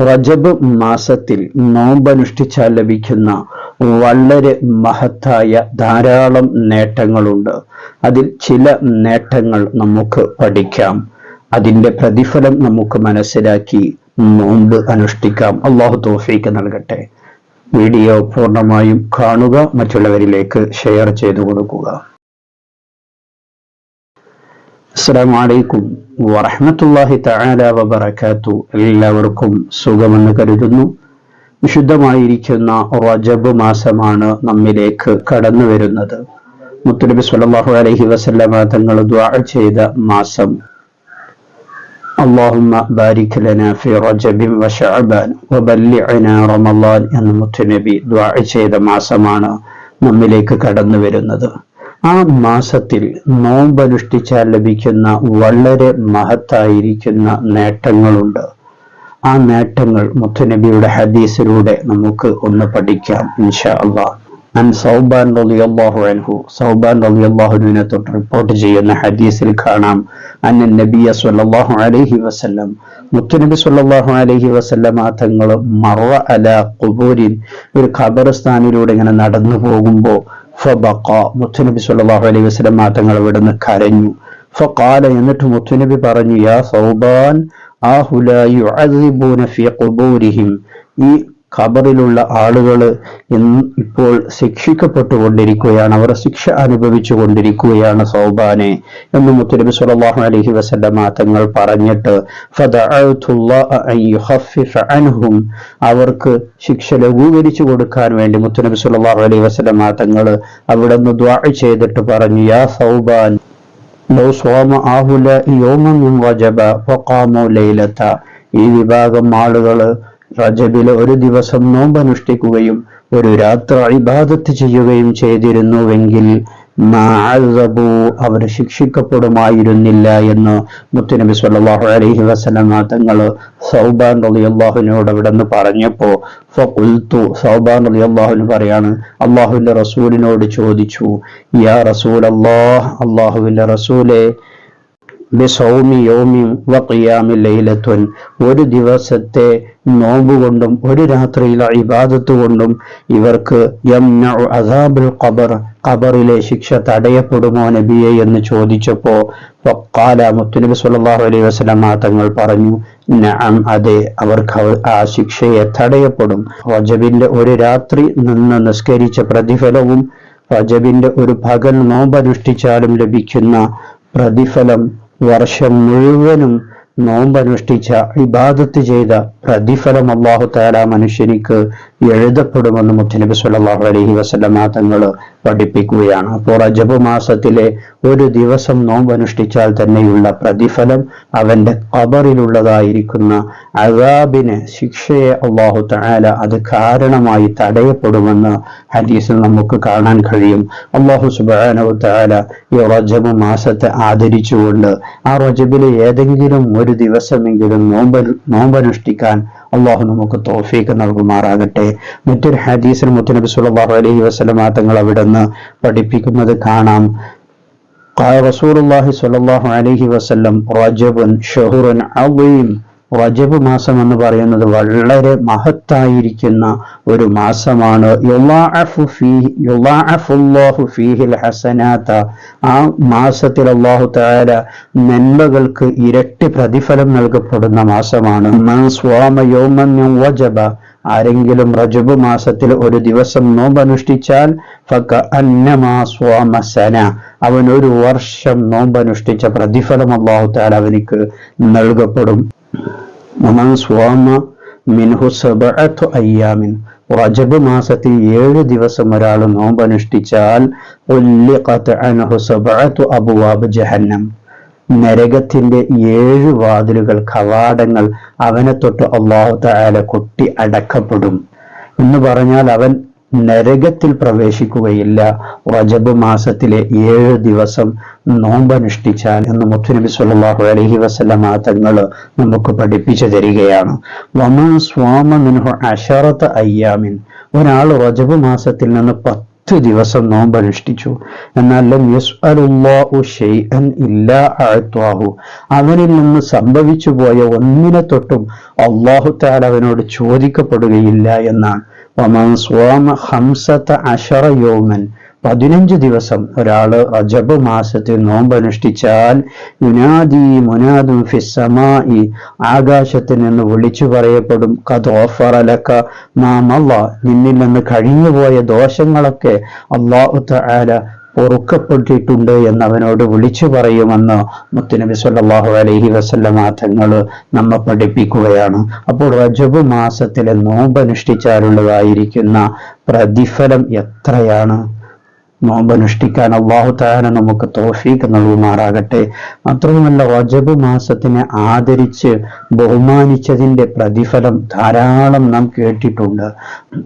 റജബ് മാസത്തിൽ നോമ്പനുഷ്ഠിച്ചാൽ ലഭിക്കുന്ന വളരെ മഹത്തായ ധാരാളം നേട്ടങ്ങളുണ്ട്. അതിൽ ചില നേട്ടങ്ങൾ നമുക്ക് പഠിക്കാം. അതിന്റെ പ്രതിഫലം നമുക്ക് മനസ്സിലാക്കി നോമ്പ് അനുഷ്ഠിക്കാം. അള്ളാഹു തോഫീക്ക് നൽകട്ടെ. വീഡിയോ പൂർണമായും കാണുക മറ്റുള്ളവരിലേക്ക് ഷെയർ ചെയ്തു കൊടുക്കുക. അസ്സാം വലൈക്കും വറഹമത്തല്ലാഹി തആല വബറകാത്തു എല്ലാവർക്കും സുഖമെന്ന് കരുതുന്നു വിശുദ്ധമായിരിക്കുന്ന റജബ് മാസമാണ് നമ്മിലേക്ക് കടന്നു വരുന്നത് മുത്തുനബി സ്വല്ലല്ലാഹു അലൈഹി വസല്ലമ തങ്ങൾ ദുആ ചെയ്ത മാസം اللهم بارك لنا في رجب وشعبان وبلغنا رمضان എന്ന് മുത്തുനബി ദുആ ചെയ്ത മാസമാണ് നമ്മിലേക്ക് കടന്നു വരുന്നത് ആ മാസത്തിൽ നോമ്പനുഷ്ഠിച്ചാൽ ലഭിക്കുന്ന വളരെ മഹത്തായിരിക്കുന്ന നേട്ടങ്ങളുണ്ട്. ആ നേട്ടങ്ങൾ മുത്തുനബിയുടെ ഹദീസിലൂടെ നമുക്ക് ഒന്ന് പഠിക്കാം ഇൻഷാ അള്ളാഹ് അൻ സൗബാൻ റളിയല്ലാഹു അൻഹു സൗബാൻ റളിയല്ലാഹുവിനെ തൊട്ട് റിപ്പോർട്ട് ചെയ്യുന്ന ഹദീസിൽ കാണാം. അന്ന നബിയ സ്വല്ലല്ലാഹു അലൈഹി വസല്ലം മുത്തുനബി സ്വല്ലല്ലാഹു അലൈഹി വസല്ലം തങ്ങൾ മറ അല കുബൂരിൻ ഒരു ഖബർസ്ഥാനിലൂടെ ഇങ്ങനെ നടന്നു പോകുമ്പോൾ ഫബഖ. മുത്തുനബി സല്ലാഹു അലൈഹി വസല്ലം തങ്ങൾ ഇവിടുന്ന് കരഞ്ഞു. ഫഖാല എന്നിട്ട് മുത്തുനബി പറഞ്ഞു യാ സൗബാൻ ആ ഖുബൂരിഹിം. ഈ ഖബറിലുള്ള ആളുകൾ ഇപ്പോൾ ശിക്ഷിക്കപ്പെട്ടുകൊണ്ടിരിക്കുകയാണ്. അവർ ശിക്ഷ അനുഭവിച്ചു കൊണ്ടിരിക്കുകയാണ് സൗബാനെ എന്ന് മുത്തലബി സല്ലല്ലാഹു അലഹി വസല്ലമ തങ്ങൾ പറഞ്ഞിട്ട് അവർക്ക് ശിക്ഷ ലഘൂകരിച്ചു കൊടുക്കാൻ വേണ്ടി മുത്തനബി സല്ലല്ലാഹു അലൈഹി വസല്ലമ തങ്ങൾ അവിടെ നിന്ന് ദ്വാ ചെയ്തിട്ട് പറഞ്ഞു യാ സൗബാൻ ലോ സോമ ആഹുല യോമം വജബ ഈ വിഭാഗം ആളുകൾ റജബിലെ ഒരു ദിവസം നോമ്പനുഷ്ഠിക്കുകയും ഒരു രാത്രി ഇബാദത്ത് ചെയ്യുകയും ചെയ്തിരുന്നുവെങ്കിൽ അവർ ശിക്ഷിക്കപ്പെടുമായിരുന്നില്ല എന്ന് മുത്തുനബി സല്ലല്ലാഹു അലൈഹി വസല്ലം തങ്ങൾ സൗബാൻ റളിയല്ലാഹുവിനോട് അവിടെ നിന്ന് പറഞ്ഞപ്പോ ഫഖുൽതു സൗബാൻ റളിയല്ലാഹുവിന് പറയാണ് അള്ളാഹുവിന്റെ റസൂലിനോട് ചോദിച്ചു യാ റസൂൽ അള്ളാഹ് അള്ളാഹുവിന്റെ റസൂലെ ബിസൗമി യോമിയും വഖിയാമി ലൈലത്വൻ ഒരു ദിവസത്തെ നോമ്പുകൊണ്ടും ഒരു രാത്രിയിലെ ഇബാദത്ത് കൊണ്ടും ഇവർക്ക് യംന അസാബുൽ ഖബർ ഖബറിലെ ശിക്ഷ തടയപ്പെടുമോ നബിയെ എന്ന് ചോദിച്ചപ്പോ വഖാല മുത്തുനബി സല്ലല്ലാഹു അലൈഹി വസല്ലം തങ്ങൾ പറഞ്ഞു നഅം അതെ അവർക്ക് ആ ശിക്ഷയെ തടയപ്പെടും. റജബിന്റെ ഒരു രാത്രി നിന്ന് നിസ്കരിച്ച പ്രതിഫലവും റജബിന്റെ ഒരു പകൽ നോമ്പനുഷ്ഠിച്ചാലും ലഭിക്കുന്ന പ്രതിഫലം വർഷം മുഴുവനും നോമ്പനുഷ്ഠിച്ച ഇബാദത്ത് ചെയ്ത പ്രതിഫലം അള്ളാഹു താല മനുഷ്യനിക്ക് എഴുതപ്പെടുമെന്ന് മുത്തനബി സല്ലല്ലാഹു അലഹി വസല്ലമ തങ്ങൾ പഠിപ്പിക്കുകയാണ്. അപ്പോൾ റജബ് മാസത്തിലെ ഒരു ദിവസം നോമ്പനുഷ്ഠിച്ചാൽ തന്നെയുള്ള പ്രതിഫലം അവന്റെ കബറിലുള്ളതായിരിക്കുന്ന അതാബിന് ശിക്ഷയെ അള്ളാഹു താല അത് കാരണമായി തടയപ്പെടുമെന്ന് ഹദീസിൽ നമുക്ക് കാണാൻ കഴിയും. അള്ളാഹു സുബാനവു താല ഈ റജബ് മാസത്തെ ആദരിച്ചുകൊണ്ട് ആ റജബിലെ ഏതെങ്കിലും ഒരു ദിവസമെങ്കിലും നോമ്പ് നോമ്പനുഷ്ഠിക്കാൻ അള്ളാഹു നമുക്ക് തോഫീക്ക് നൽകുമാറാകട്ടെ. മറ്റൊരു ഹദീസിൽ മുത്തുനബി സുല്ലാഹു അലൈഹി വസ്ലമാ തങ്ങൾ നിന്ന് പഠിപ്പിക്കുന്നത് കാണാം. റസൂർ അള്ളാഹി സുല്ലാഹു അലൈഹി വസ്ലം റജബുൻ ഷഹുറൻ അവയും റജബ് മാസം എന്ന് പറയുന്നത് വളരെ മഹത്തായിരിക്കുന്ന ഒരു മാസമാണ്. ആ മാസത്തിൽ അള്ളാഹു താര നന്മകൾക്ക് ഇരട്ടി പ്രതിഫലം നൽകപ്പെടുന്ന മാസമാണ്. വജബ. ആരെങ്കിലും റജബ് മാസത്തിൽ ഒരു ദിവസം നോമ്പനുഷ്ഠിച്ചാൽ സന. അവൻ ഒരു വർഷം നോമ്പനുഷ്ഠിച്ച പ്രതിഫലം അള്ളാഹു താല അവനിക്ക് നൽകപ്പെടും. ഒമൻ സ്വാമ മിൻഹു സബഅത്തു അയ്യാമിൻ റജബ് മാസത്തിൽ ഏഴ് ദിവസം ഒരാൾ നോമ്പനുഷ്ഠിച്ചാൽ അബ്വാബ് ജഹന്നം. നരകത്തിന്റെ ഏഴ് വാതിലുകൾ കവാടങ്ങൾ അവനെ തൊട്ട് അള്ളാഹു തആല കൊട്ടി അടക്കപ്പെടും. എന്ന് പറഞ്ഞാൽ അവൻ നരകത്തിൽ പ്രവേശിക്കുകയില്ല. റജബ് മാസത്തിലെ ഏഴ് ദിവസം നോമ്പനുഷ്ഠിച്ചാൽ എന്ന് മുത്തുനബി സല്ലാഹു അലഹി വസല്ലമ തങ്ങൾ നമുക്ക് പഠിപ്പിച്ചു തരികയാണ്. വമാ സ്വാമ മിൻഹു അഷറത്ത് അയ്യാമിൻ. ഒരാൾ റജബ് മാസത്തിൽ നിന്ന് പത്ത് പത്ത് ദിവസം നോമ്പനുഷ്ഠിച്ചു. എന്നാൽ ലം യസ്അലുല്ലാഹു ഷൈഅൻ ഇല്ലാ അഅത്വാഹു. അവനിൽ നിന്ന് സംഭവിച്ചു പോയ ഒന്നിനെ തൊട്ടും അള്ളാഹു അവനോട് ചോദിക്കപ്പെടുകയില്ല എന്നാണ്. പതിനഞ്ച് ദിവസം. ഒരാൾ അജബ് മാസത്തിൽ നോമ്പനുഷ്ഠിച്ചാൽ യുനാദി മുനാദും ഫിസ്സമായി ആകാശത്തിൽ നിന്ന് വിളിച്ചു പറയപ്പെടും കഥോഫറലക്ക മാമല്ല. നിന്നിൽ നിന്ന് കഴിഞ്ഞുപോയ ദോഷങ്ങളൊക്കെ അള്ളാഹു തആല പൊറുക്കപ്പെട്ടിട്ടുണ്ട് എന്ന് അവനോട് വിളിച്ചു പറയുമെന്ന് മുത്തുനബി സല്ലാഹു അലൈഹി വസല്ലമ തങ്ങൾ നമ്മെ പഠിപ്പിക്കുകയാണ്. അപ്പോൾ റജബ് മാസത്തിലെ നോമ്പനുഷ്ഠിച്ചാലുള്ളതായിരിക്കുന്ന പ്രതിഫലം എത്രയാണ്? നോമ്പനുഷ്ഠിക്കാൻ അള്ളാഹു താല നമുക്ക് തോഫീക്ക് നൽകുമാറാകട്ടെ. മാത്രവുമല്ല വജബ് മാസത്തിനെ ആദരിച്ച് ബഹുമാനിച്ചതിന്റെ പ്രതിഫലം ധാരാളം നാം കേട്ടിട്ടുണ്ട്.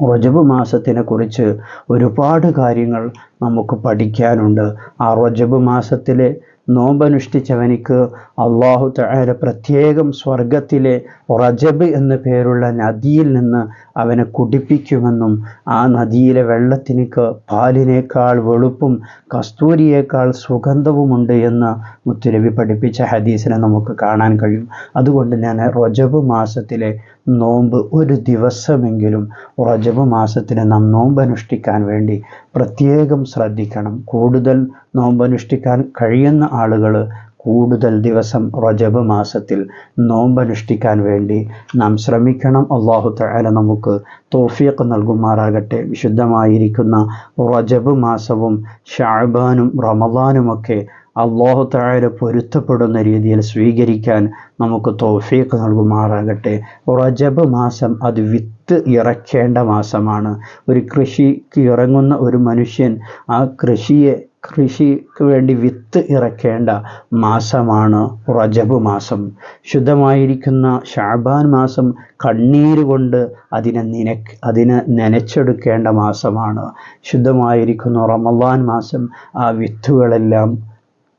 വജബ് മാസത്തിനെ കുറിച്ച് ഒരുപാട് കാര്യങ്ങൾ നമുക്ക് പഠിക്കാനുണ്ട്. ആ റജബ് മാസത്തിലെ നോമ്പനുഷ്ഠിച്ചവനിക്ക് അള്ളാഹു തആല പ്രത്യേകം സ്വർഗത്തിലെ റജബ് എന്ന പേരുള്ള നദിയിൽ നിന്ന് അവനെ കുടിപ്പിക്കുമെന്നും ആ നദിയിലെ വെള്ളത്തിനിക്ക് പാലിനേക്കാൾ വെളുപ്പും കസ്തൂരിയേക്കാൾ സുഗന്ധവുമുണ്ട് എന്ന് മുത്തുരവി പഠിപ്പിച്ച ഹദീസിനെ നമുക്ക് കാണാൻ കഴിയും. അതുകൊണ്ട് ഞാൻ റജബ് മാസത്തിലെ നോമ്പ് ഒരു ദിവസമെങ്കിലും റജബ് മാസത്തിന് നാം നോമ്പനുഷ്ഠിക്കാൻ വേണ്ടി പ്രത്യേകം ശ്രദ്ധിക്കണം. കൂടുതൽ നോമ്പനുഷ്ഠിക്കാൻ കഴിയുന്ന ആളുകൾ കൂടുതൽ ദിവസം റജബ് മാസത്തിൽ നോമ്പനുഷ്ഠിക്കാൻ വേണ്ടി നാം ശ്രമിക്കണം. അള്ളാഹു തആല നമുക്ക് തോഫിയൊക്കെ നൽകുമാറാകട്ടെ. വിശുദ്ധമായിരിക്കുന്ന റജബ് മാസവും ഷാബാനും റമദാനുമൊക്കെ അള്ളാഹു താഴെ പൊരുത്തപ്പെടുന്ന രീതിയിൽ സ്വീകരിക്കാൻ നമുക്ക് തോഫീക്ക് നൽകുമാറാകട്ടെ. റജബ് മാസം അത് വിത്ത് ഇറക്കേണ്ട മാസമാണ്. ഒരു കൃഷിക്ക് ഇറങ്ങുന്ന ഒരു മനുഷ്യൻ ആ കൃഷിയെ കൃഷിക്ക് വേണ്ടി വിത്ത് ഇറക്കേണ്ട മാസമാണ് റജബ് മാസം. ശുദ്ധമായിരിക്കുന്ന ഷാബാൻ മാസം കണ്ണീര് കൊണ്ട് അതിനെ നിനക്ക് അതിനെ നനച്ചെടുക്കേണ്ട മാസമാണ്. ശുദ്ധമായിരിക്കുന്ന റമദാൻ മാസം ആ വിത്തുകളെല്ലാം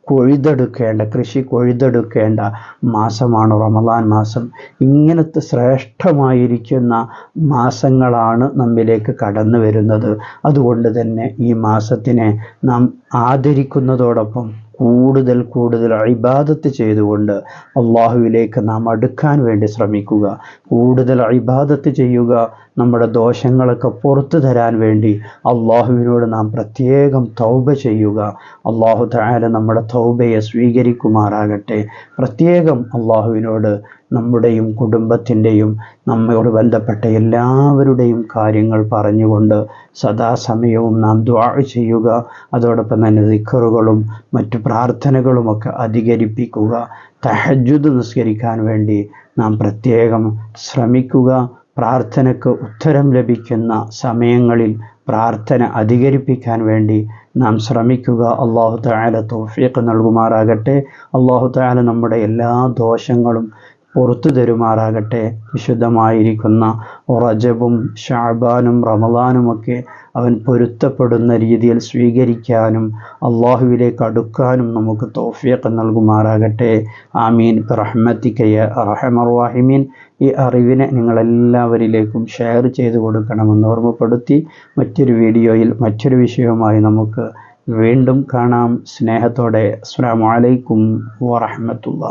കൊഴുതെടുക്കേണ്ട കൃഷി കൊഴുതെടുക്കേണ്ട മാസമാണ് റമദാൻ മാസം. ഇങ്ങനത്തെ ശ്രേഷ്ഠമായിരിക്കുന്ന മാസങ്ങളാണ് നമ്മിലേക്ക് കടന്നു വരുന്നത്. അതുകൊണ്ട് തന്നെ ഈ മാസത്തിനെ നാം ആദരിക്കുന്നതോടൊപ്പം കൂടുതൽ കൂടുതൽ ഇബാദത്ത് ചെയ്തുകൊണ്ട് അള്ളാഹുവിലേക്ക് നാം അടുക്കാൻ വേണ്ടി ശ്രമിക്കുക. കൂടുതൽ ഇബാദത്ത് ചെയ്യുക നമ്മുടെ ദോഷങ്ങളൊക്കെ പുറത്തു തരാൻ വേണ്ടി അള്ളാഹുവിനോട് നാം പ്രത്യേകം തൗബ ചെയ്യുക. അള്ളാഹു താര നമ്മുടെ തൗബയെ സ്വീകരിക്കുമാറാകട്ടെ. പ്രത്യേകം അള്ളാഹുവിനോട് നമ്മുടെയും കുടുംബത്തിന്റെയും നമ്മയോട് ബന്ധപ്പെട്ട എല്ലാവരുടെയും കാര്യങ്ങൾ പറഞ്ഞുകൊണ്ട് സദാസമയവും നാം ദ്വാ ചെയ്യുക. അതോടൊപ്പം തന്നെ ദിക്കറുകളും മറ്റു പ്രാർത്ഥനകളുമൊക്കെ അധികരിപ്പിക്കുക. തഹജുദ് നിസ്കരിക്കാൻ വേണ്ടി നാം പ്രത്യേകം ശ്രമിക്കുക. പ്രാർത്ഥനയ്ക്ക് ഉത്തരം ലഭിക്കുന്ന സമയങ്ങളിൽ പ്രാർത്ഥന അധികരിപ്പിക്കാൻ വേണ്ടി നാം ശ്രമിക്കുക. അള്ളാഹു താല തോഫിയൊക്കെ നൽകുമാറാകട്ടെ. അള്ളാഹു താല നമ്മുടെ എല്ലാ ദോഷങ്ങളും പുറത്തു തരുമാറാകട്ടെ. വിശുദ്ധമായിരിക്കുന്ന റജബും ഷാബാനും റമദാനുമൊക്കെ അവൻ പൊരുത്തപ്പെടുന്ന രീതിയിൽ സ്വീകരിക്കാനും അള്ളാഹുവിലേക്ക് അടുക്കാനും നമുക്ക് തോഫിയൊക്കെ നൽകുമാറാകട്ടെ. ആമീൻ. റഹ്മത്തിക്കയ റഹമർവാഹിമീൻ ഈ അറിവിനെ നിങ്ങളെല്ലാവരിലേക്കും ഷെയർ ചെയ്തു കൊടുക്കണമെന്ന് ഓർമ്മപ്പെടുത്തി മറ്റൊരു വീഡിയോയിൽ മറ്റൊരു വിഷയവുമായി നമുക്ക് വീണ്ടും കാണാം. സ്നേഹത്തോടെ. അസ്സാം വലൈക്കും വാറഹമത്തുള്ള